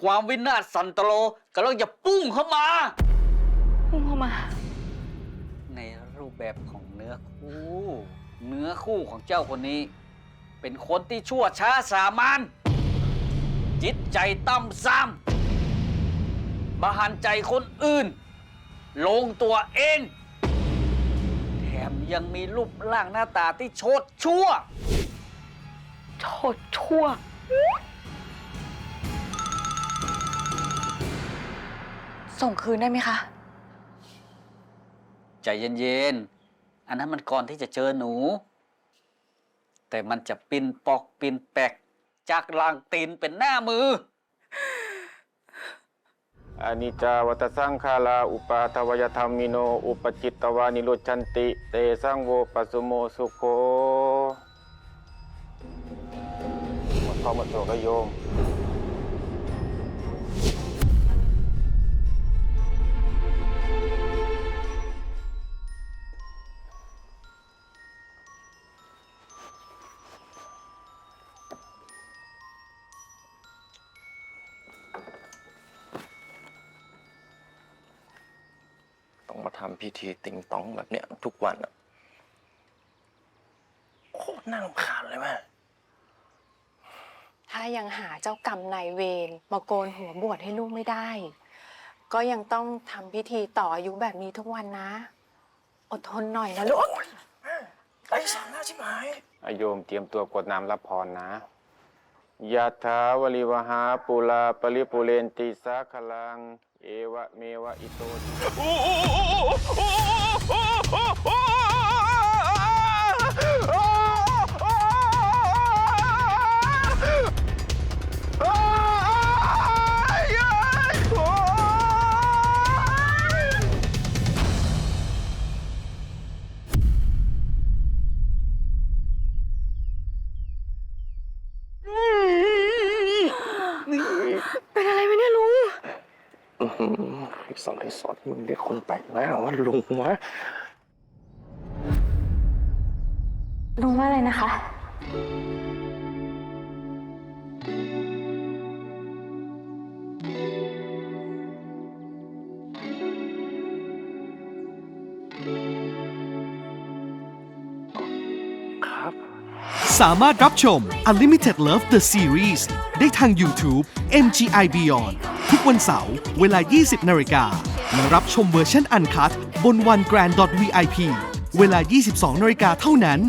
ความวินาศสันตโลกำลังจะปุ้งเข้ามา พุ่งเข้ามา ในรูปแบบของเนื้อคู่ เนื้อคู่ของเจ้าคนนี้ เป็นคนที่ชั่วช้าสามานจิตใจต่ำซ้ำบาหันใจคนอื่น ลงตัวเอง แถมยังมีรูปร่างหน้าตาที่โชดชั่วโทษชั่ว ส่งคืนได้ไหมคะ ใจเย็นๆ อันนั้นมันก่อนที่จะเจอหนู แต่มันจะปินปอกปินแปก จากลางตีนเป็นหน้ามืออนิจจาวัตสังขาราอุปาทวยธรรมิโน อุปจิตตวานิโรชันติ เตสังโวปัสสุโมสุโคหมดพ่อหมดตัวก็โยม ทำพิธีติงตองแบบเนี้ยทุกวันอะโคตรน่ารำคาญเลยแม่ถ้ายังหาเจ้ากรรมนายเวรมาโกนหัวบวชให้ลูกไม่ได้ ก็ยังต้องทำพิธีต่ออายุแบบนี้ทุกวันนะ อดทนหน่อยนะลูกไร้สาระชิบหาย อโยมเตรียมตัวกดน้ำรับพรนะ ยะถาวลิวหาปุลาปริปุเรนติสาคลัง เอวะเมวะอิโต อื้อหือไอ้สอนไอ้สอนมึงเรียกคนแปลกหน้าว่าลุงวะลุงว่าอะไรนะคะครับสามารถรับชม Unlimited Love the Series ได้ทาง YouTube MGI Beyond ทุกวันเสาร์เวลา 20 นาฬิกาและรับชมเวอร์ชันอันคัดบน one grand VIP เวลา 22 นาฬิกาเท่านั้น